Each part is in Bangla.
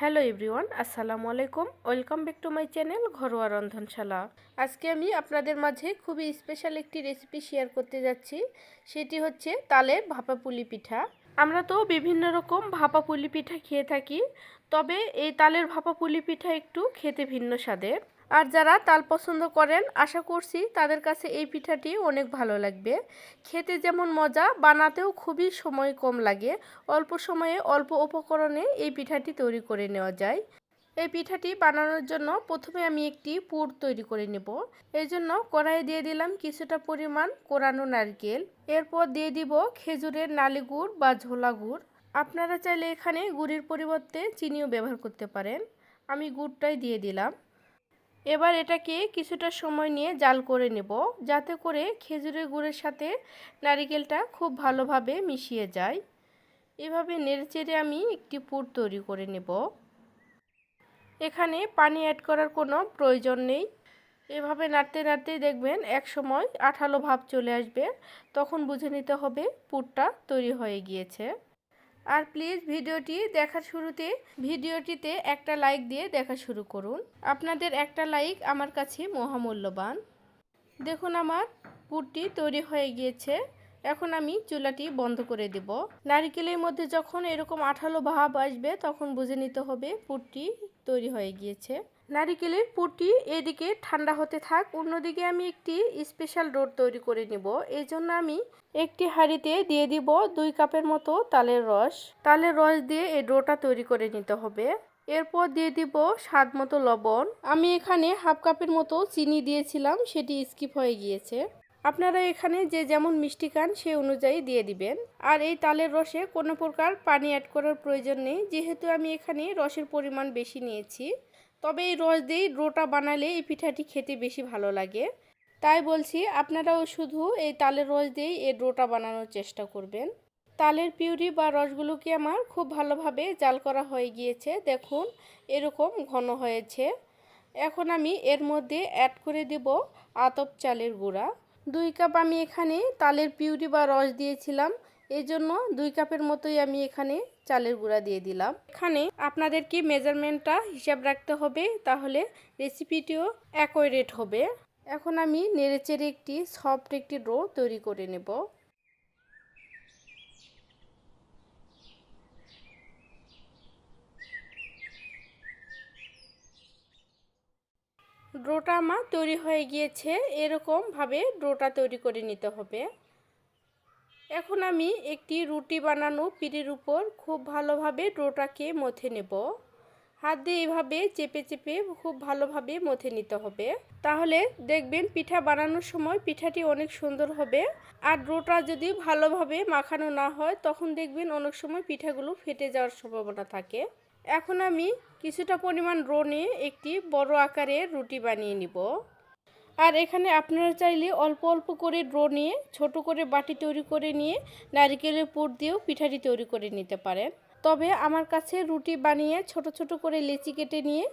হ্যালো এভরিওয়ান, আসসালামু আলাইকুম। Welcome back to my channel ঘরোয়া রন্ধনশালা। আজকে আমি আপনাদের মাঝে খুবই স্পেশাল একটি রেসিপি শেয়ার করতে যাচ্ছি। সেটি হচ্ছে তালের ভাপা পুলি পিঠা। আমরা তো বিভিন্ন রকম ভাপা পুলি পিঠা খেয়ে থাকি, তবে এই তালের ভাপা পুলি পিঠা একটু খেতে ভিন্ন স্বাদের। আর যারা তাল পছন্দ করেন, আশা করছি তাদের কাছে এই পিঠাটি অনেক ভালো লাগবে। খেতে যেমন মজা, বানাতেও খুবই সময় কম লাগে। অল্প সময়ে অল্প উপকরণে এই পিঠাটি তৈরি করে নেওয়া যায়। এই পিঠাটি বানানোর জন্য প্রথমে আমি একটি পুর তৈরি করে নেব। এই জন্য কড়াইয়ে দিয়ে দিলাম কিছুটা পরিমাণ কোরানো নারকেল। এরপর দিয়ে দিব খেজুরের নালি গুড় বা ঝোলা গুড়। আপনারা চাইলে এখানে গুড়ের পরিবর্তে চিনিও ব্যবহার করতে পারেন। আমি গুড়টাই দিয়ে দিলাম। এবার এটাকে কিছুটা সময় নিয়ে জাল করে নেব, যাতে করে খেজুরের গুড়ের সাথে নারিকেলটা খুব ভালোভাবে মিশিয়ে যায়। এভাবে নেড়েচেড়ে আমি একটি পুর তৈরি করে নেব। এখানে পানি অ্যাড করার কোনো প্রয়োজন নেই। এভাবে নাড়তে নাড়তে দেখবেন এক সময় আঠালো ভাব চলে আসবে, তখন বুঝে নিতে হবে পুরটা তৈরি হয়ে গিয়েছে। আর প্লিজ ভিডিওটি দেখার শুরুতে, ভিডিওটিতে একটা লাইক দিয়ে দেখা শুরু করুন। আপনাদের একটা লাইক আমার কাছে মহামূল্যবান। দেখুন আমার পুরটি তৈরি হয়ে গিয়েছে। এখন আমি চুলাটি বন্ধ করে দেব। নারিকেলের মধ্যে যখন এরকম আঠালো ভাব আসবে, তখন বুঝে নিতে হবে পুরটি তৈরি হয়ে গিয়েছে। নারিকেলের পুরটি এদিকে ঠান্ডা হতে থাক। অন্যদিকে আমি একটি স্পেশাল রোড তৈরি করে নেব। এই জন্য আমি একটি হাঁড়িতে দিয়ে দিব দুই কাপের মতো তালের রস। তালের রস দিয়ে এই ডোটা তৈরি করে নিতে হবে। এরপর দিয়ে দিব স্বাদ মতো লবণ। আমি এখানে হাফ কাপের মতো চিনি দিয়েছিলাম, সেটি স্কিপ হয়ে গিয়েছে। আপনারা এখানে যে যেমন মিষ্টি খান, সে অনুযায়ী দিয়ে দিবেন। আর এই তালের রসে কোনো প্রকার পানি অ্যাড করার প্রয়োজন নেই। যেহেতু আমি এখানে রসের পরিমাণ বেশি নিয়েছি তবে এই রস দিয়েই ডোটা বানালে এই পিঠাটি খেতে বেশি ভালো লাগে। তাই বলছি, আপনারাও শুধু এই তালের রস দিয়েই এই ডোটা বানানোর চেষ্টা করবেন। তালের পিউরি বা রসগুলোকে আমার? খুব ভালোভাবে জাল করা হয়ে গিয়েছে। দেখুন, এরকম ঘন হয়েছে। এখন আমি এর মধ্যে অ্যাড করে দেব আতপ চালের গুঁড়া। দুই কাপ আমি এখানে তালের পিউরি বা রস দিয়েছিলাম। এই জন্য দুই কাপের মতোই আমি এখানে চালের গুঁড়া দিয়ে দিলাম। এখানে আপনাদেরকে মেজারমেন্টটা হিসাব রাখতে হবে, তাহলে রেসিপিটিও একই রেট হবে। এখন আমি নেড়েচেড়ে একটি সফট একটি ডো তৈরি করে নেব। ডোটা আমার তৈরি হয়ে গিয়েছে, এরকমভাবে ডোটা তৈরি করে নিতে হবে। এখন আমি একটি রুটি বানানো পিড়ির উপর খুব ভালোভাবে ডোটাকে মথে নেব। হাত দিয়ে এইভাবে চেপে চেপে খুব ভালোভাবে মথে নিতে হবে। তাহলে দেখবেন পিঠা বানানোর সময় পিঠাটি অনেক সুন্দর হবে। আর ডোটা যদি ভালোভাবে মাখানো না হয়, তখন দেখবেন অনেক সময় পিঠাগুলো ফেটে যাওয়ার সম্ভাবনা থাকে। এখন আমি কিছুটা পরিমাণ রো নিয়ে একটি বড় আকারের রুটি বানিয়ে নিব। আর এখানে আপনারা চাইলে অল্প অল্প করে ড্রো নিয়ে, ছোট করে বাটি তৈরি করে নিয়ে নারিকেলের পুর দিয়েও পিঠাটি তৈরি করে নিতে পারেন। তবে আমার কাছে রুটি বানিয়ে ছোট ছোট করে লেচি কেটে নিয়ে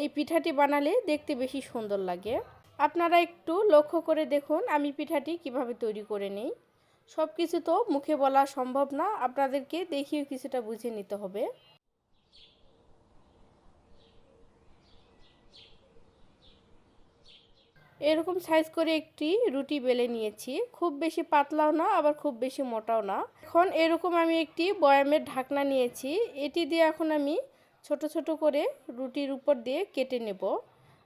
এই পিঠাটি বানালে দেখতে বেশি সুন্দর লাগে। আপনারা একটু লক্ষ্য করে দেখুন আমি পিঠাটি কীভাবে তৈরি করে নেই। সব কিছু তো মুখে বলা সম্ভব না, আপনাদেরকে দেখিয়েও কিছুটা বুঝে নিতে হবে। এরকম সাইজ করে একটি রুটি বেলে নিয়েছি। খুব বেশি পাতলাও না, আবার খুব বেশি মোটাও না। এখন এরকম আমি একটি বয়ামের ঢাকনা নিয়েছি। এটি দিয়ে এখন আমি ছোট ছোট করে রুটির উপর দিয়ে কেটে নেব।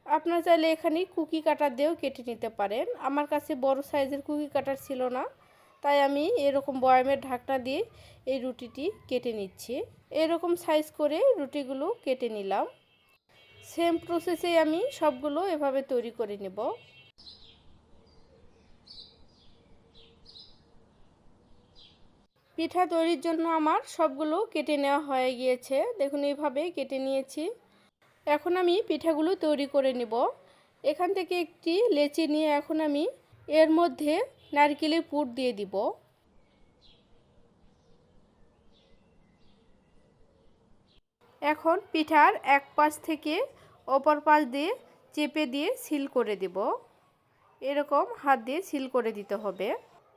আপনারা চাইলে এখানে কুকি কাটার দিয়েও কেটে নিতে পারেন। আমার কাছে বড় সাইজের কুকি কাটার ছিল না, তাই আমি এরকম বয়ামের ঢাকনা দিয়ে এই রুটিটি কেটে নিচ্ছি। এরকম সাইজ করে রুটিগুলো কেটে নিলাম। সেম প্রসেসে আমি সবগুলো এভাবে তৈরি করে নেব। পিঠা তৈরির জন্য আমার সবগুলো কেটে নেওয়া হয়ে গিয়েছে। দেখুন, এইভাবে কেটে নিয়েছি। এখন আমি পিঠাগুলো তৈরি করে নেব। এখান থেকে একটি লেচি নিয়ে এখন আমি এর মধ্যে নারকেলের পুর দিয়ে দিব। এখন পিঠার এক পাশ থেকে অপর পাশ দিয়ে চেপে দিয়ে সিল করে দেব। এরকম হাত দিয়ে সিল করে দিতে হবে।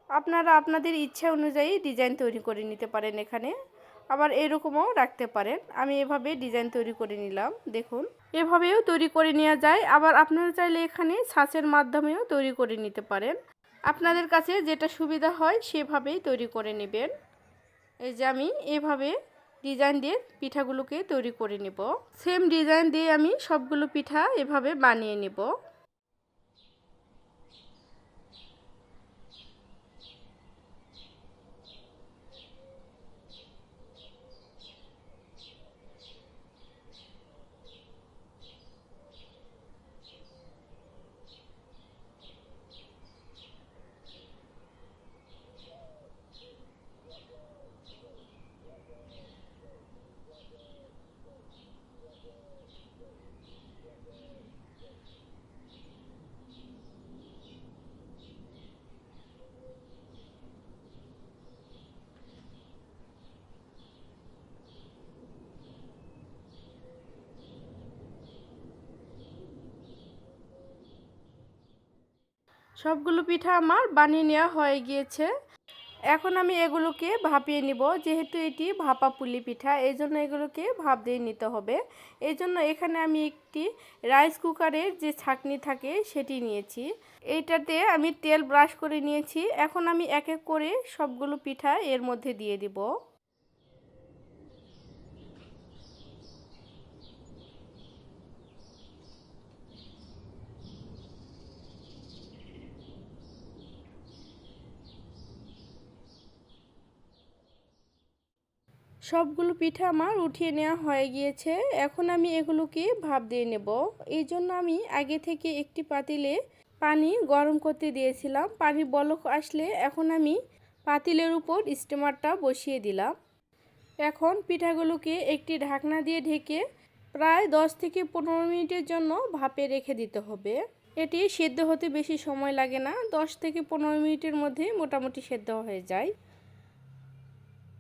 আপনারা আপনাদের ইচ্ছা অনুযায়ী ডিজাইন তৈরি করে নিতে পারেন এখানে। আবার এরকমও রাখতে পারেন। আমি এভাবে ডিজাইন তৈরি করে নিলাম, দেখুন। এভাবেও তৈরি করে নেওয়া যায়। আবার আপনারা চাইলে এখানে ছাঁচের মাধ্যমেও তৈরি করে নিতে পারেন। আপনাদের কাছে যেটা সুবিধা হয় সেভাবেই তৈরি করে নেবেন। এই যে আমি এভাবে ডিজাইন দিয়ে পিঠাগুলোকে তৈরি করে নেব। সেম ডিজাইন দিয়ে আমি সবগুলো পিঠা এভাবে বানিয়ে নেব। সবগুলো পিঠা আমার বানিয়ে নেওয়া হয়ে গিয়েছে। এখন আমি এগুলোকে ভাপিয়ে নিব। যেহেতু এটি ভাপা পুলি পিঠা এই জন্য এগুলোকে ভাপ দিয়ে নিতে হবে। এই জন্য এখানে আমি একটি রাইস কুকারের যে ছাকনি থাকে সেটি নিয়েছি। এইটাতে আমি তেল ব্রাশ করে নিয়েছি। এখন আমি এক এক করে সবগুলো পিঠা এর মধ্যে দিয়ে দিব। সবগুলো পিঠা আমার উঠিয়ে নেওয়া হয়ে গিয়েছে। এখন আমি এগুলোকে ভাপ দিয়ে নেব। এই জন্য আমি আগে থেকে একটি পাতিলে পানি গরম করতে দিয়েছিলাম। পানি বলক আসলে এখন আমি পাতিলের উপর স্টিমারটা বসিয়ে দিলাম। এখন পিঠাগুলোকে একটি ঢাকনা দিয়ে ঢেকে প্রায় দশ থেকে পনেরো মিনিটের জন্য ভাপে রেখে দিতে হবে। এটি সেদ্ধ হতে বেশি সময় লাগে না। দশ থেকে পনেরো মিনিটের মধ্যে মোটামুটি সেদ্ধ হয়ে যায়।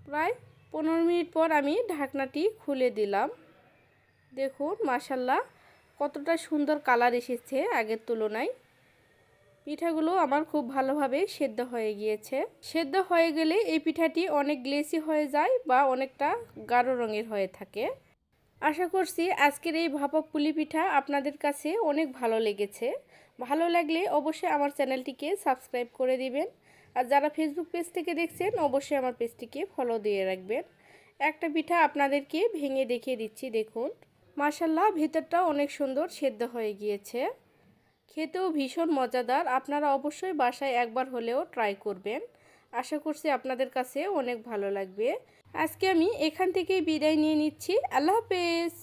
প্রায় পনেরো মিনিট পর আমি ঢাকনাটি খুলে দিলাম। দেখুন মাসাল্লাহ কতটা সুন্দর কালার এসেছে আগের তুলনায়। পিঠাগুলো আমার খুব ভালোভাবে সেদ্ধ হয়ে গিয়েছে। সেদ্ধ হয়ে গেলে এই পিঠাটি অনেক গ্লেসি হয়ে যায় বা অনেকটা গাঢ় রঙের হয়ে থাকে। আশা করছি আজকের এই ভাপা পুলি পিঠা আপনাদের কাছে অনেক ভালো লেগেছে। ভালো লাগলে অবশ্যই আমার চ্যানেলটিকে সাবস্ক্রাইব করে দিবেন। আর যারা ফেসবুক পেজ থেকে দেখছেন, অবশ্যই আমার পেজটিকে ফলো দিয়ে রাখবেন। একটা পিঠা আপনাদেরকে ভেঙে দেখিয়ে দিচ্ছি, দেখুন। মাসাল্লাহ ভিতরটা অনেক সুন্দর সেদ্ধ হয়ে গিয়েছে। খেতেও ভীষণ মজাদার। আপনারা অবশ্যই বাসায় একবার হলেও ট্রাই করবেন। আশা করছি আপনাদের কাছে অনেক ভালো লাগবে। আজকে আমি এখান থেকেই বিদায় নিয়ে নিচ্ছি। আল্লাহ হাফেজ!